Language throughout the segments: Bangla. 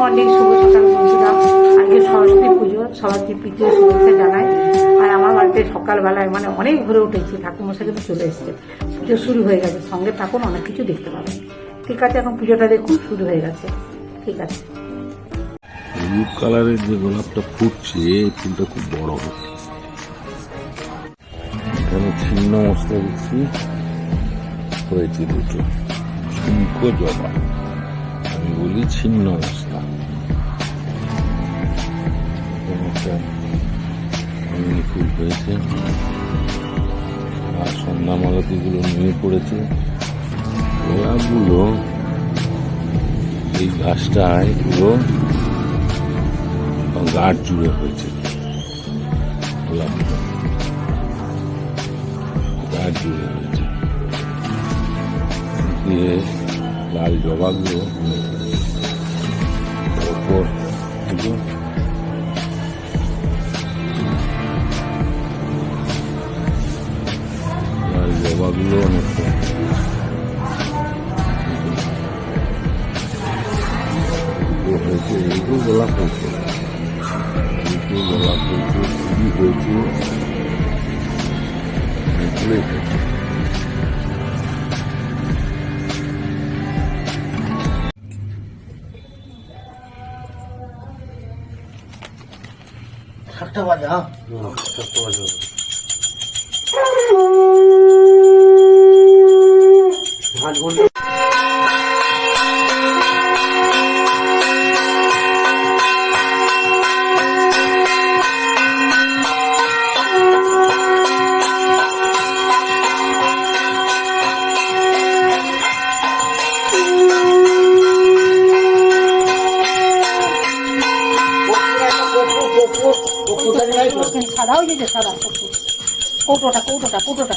মর্নিং শুভ সকাল বন্ধুরা। আজকে সরস্বতী পুজো সরস্বতী পুজো শুভেচ্ছা জানাই। আর আমার বাড়িতে সকালবেলায় মানে অনেক ঘুরে উঠেছি, ঠাকুরমশাই তো চলে এসছে। পুজো শুরু হয়ে গেছে, সঙ্গে থাকুন অনেক কিছু দেখতে পাবেন। ঠিক আছে, এখন পুজোটা দেখুন, শুরু হয়ে গেছে। ঠিক আছে। হলুদ কালারের যে গোলাপটা ফুটছে, এই ফুলটা খুব বড় হচ্ছে এখানে ছিন্ন মশলা দিচ্ছি। হয়েছে দুটো। জবা। আমি বলি ছিন্ন মশলা হয়েছে। আর সন্ধ্যা মালতিগুলো নিয়ে পড়েছে। গোলাপগুলো এই গাছটায় পুরো গাঢ় জুড়ে হয়েছে। গোলাপটা গাঢ় জুড়ে হয়েছে। দিয়ে লাল জবাগুলো ওপর কুড়ি হয়েছে এগুলোই হয়েছে সাতটা বাজে হ্যাঁ পাঁচ ঘণ্টা সাদা যেতে সাদা কৌটোটা কৌটোটা কৌটোটা।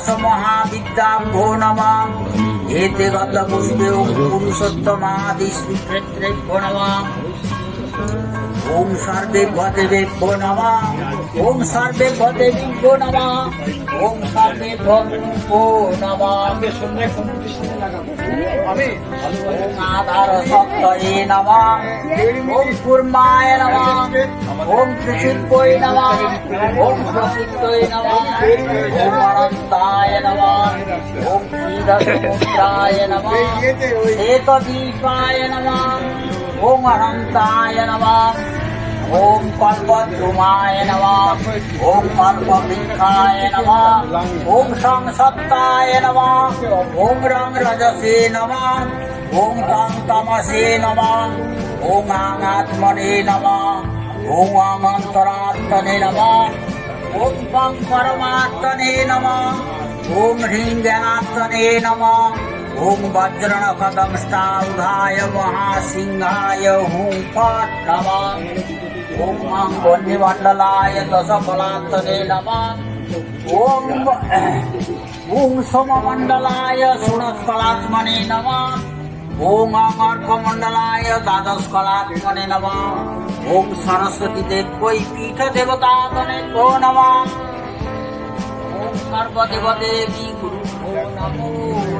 দশ মহাবিদ্যাম্ভ নমা এতে গত পুষ্পে পুরুষোত্তমাদিষ্ণু ক্ষেত্রে নমা ওম সর্বে ভতে দেব্য নমা। ওম সর্বে ভতে দিব্য নমা। ওম সর্বে ভগ্ন নমা। আমি শুনলে আধার সপ্তয়ে নমা। ওম কুর্মায় নমা। ওম কৃষিপয় নমা। ওম প্রসিদ্ধয় নমা। ওম অনন্তায় নমা। ওম ওম অনন্তায় ॐ कल्पद्रुमाय नमः ॐ कल्पवृक्षाय नमः ॐ संसत्ताय नमः ॐ रं रजसे नमः ॐ तं तमसे नमः ॐ आङ्गात्मने नमः ॐ आमन्तरात्मने नमः ॐ पं परमात्मने नमः ॐ ह्रीं ज्ञानात्मने नमः ॐ वज्रणखदंष्टाउधाय महासिंहाय हुं फट् नमः ॐ माङ्गोन्निमण्डलाय दशफलात्तने नमः ॐ ॐ सोममण्डलाय षोडशकलात्मने नमः ॐ अमर्कमण्डलाय द्वादशकलात्मने नमः ॐ सरस्वती देव्यै पीठदेवतातने नमः ॐ सर्वदेवदेवी गुरुभ्यो नमो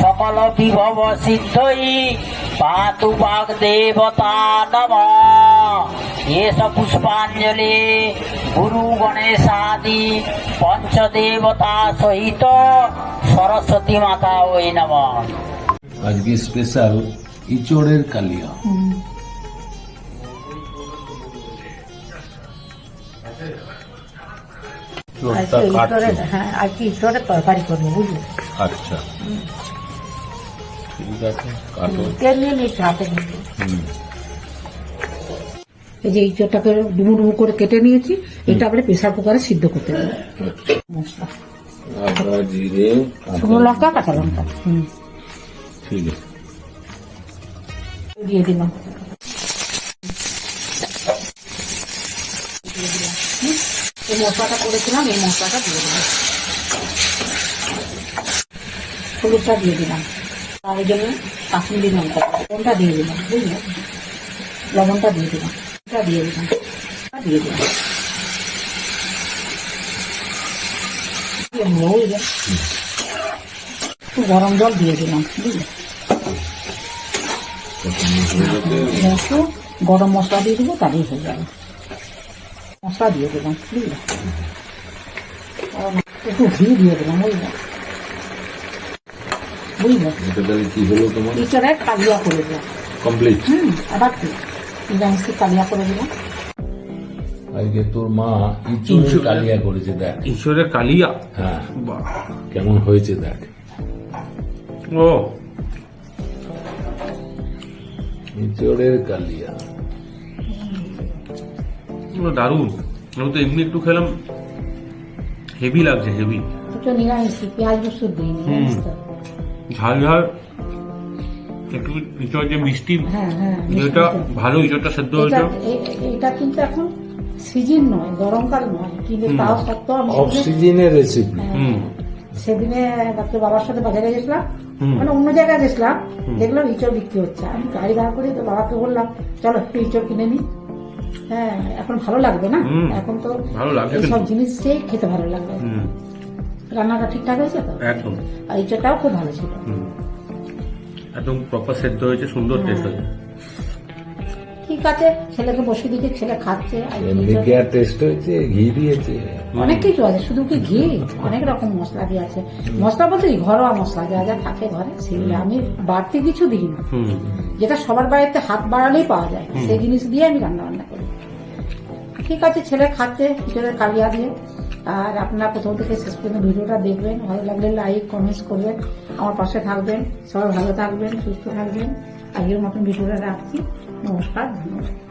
সকল বিভব সিদ্ধই পাতু বাগ দেবতা নম। এস পুষ্পাঞ্জলি গুরু গণেশাদি পঞ্চদেবতা সহিত সরস্বতী মাতা ওই নম। আজকে স্পেশাল ইচড়ের কালিয়া। ইঁচড়ের হ্যাঁ আজকে ইঁচড়ের তরকারি করব বুঝলি? আচ্ছা। ঠিক আছে? কাটো এই যে ইঁচড়টাকে ডুমু ডুমু করে কেটে নিয়েছি এটা আমরা প্রেসার কুকারে সিদ্ধ করতে দেবো মশলা। আদা জিরে শুকনো লঙ্কা কাঁচা লঙ্কা। হুম। ঠিক আছে। দিয়ে দিলাম। এই মশলাটা করেছিলাম এই মশলাটা দিয়ে দিলাম। হলুদটা দিয়ে দিলাম। এই জন্য কাশ্মীরি লঙ্কা লবণটা দিয়ে দিলাম, বুঝলে? লবণটা দিয়ে দিলাম। এটা দিয়ে দিলাম। দিয়ে দিলাম? একটু গরম জল দিয়ে দিলাম, বুঝলে? গরম মশলা দিয়ে দেবো তাহলেই হয়ে যাবে। মশলা দিয়ে দিলাম, বুঝলে? একটু ঘি দিয়ে দিলাম, বুঝলে? বুঝলে? কি হলো তোমার? টিচারে কালিয়া করে দিলাম। কমপ্লিট হুম আবার কি? নিরামিষকে কালিয়া করে দিলাম? আজকে তোর মা ইচড়ের কালিয়া করেছে দেখ। ঈশ্বরের কালিয়া? হ্যাঁ। কেমন হয়েছে দেখ। ও। ইচড়ের কালিয়া। দারুণ। আমি তো এমনি একটু খেলাম। হেভি লাগছে হেভি নিরামিষ পেঁয়াজ রসুন দিই। ঝাল ঝাল একটু ইঁচড় যে মিষ্টি হ্যাঁ হ্যাঁ এটা ভালো ইঁচড়টা সেদ্ধ হয়েছে। এটা কিন্তু এখন সিজন নয় গরমকাল নয় কিন্তু তাও সত্ত্বেও আমি অফ সিজনের রেসিপি সেদিনে রাত্রে বাবার সাথে বাজারে গেছিলাম মানে অন্য জায়গায় গেছিলাম দেখলাম ইঁচড় বিক্রি হচ্ছে। আমি গাড়ি ভাড়া করে তো বাবাকে বললাম চলো একটু ইঁচড় কিনে নি। হ্যাঁ এখন ভালো লাগবে না? এখন তো ভালো লাগবে এইসব কিন্তু। জিনিসটাই খেতে ভালো লাগবে। রান্নাটা ঠিকঠাক হয়েছে তো? একদম। আর ইঁচড়টাও খুব ভালো ছিল। একদম প্রপার সেদ্ধ হয়েছে সুন্দর টেস্ট হয়েছে। ঠিক আছে ছেলেকে বসে দিকে ছেলে খাচ্ছে আর টেস্ট হয়েছে? ঘি দিয়েছে? অনেক কিছু আছে শুধু কি ঘি? অনেক রকম মশলা দিয়ে আছে। মশলা বলতে ঘরোয়া মশলা যা যা থাকে ঘরে সেগুলো আমি বাড়তি কিছু দিই না। যেটা সবার বাড়িতে হাত বাড়ালেই পাওয়া যায়। সেই জিনিস দিয়ে আমি রান্না বান্না করি। ঠিক আছে ছেলে খাচ্ছে ছেলের কালিয়া দিয়ে। আর আপনারা প্রথম থেকে শেষ পর্যন্ত ভিডিওটা দেখবেন। ভালো লাগলে লাইক কমেন্টস করবেন। আমার পাশে থাকবেন। সবাই ভালো থাকবেন, সুস্থ থাকবেন। আগের মতন ভিডিওটা রাখছি। নমস্কার, ধন্যবাদ।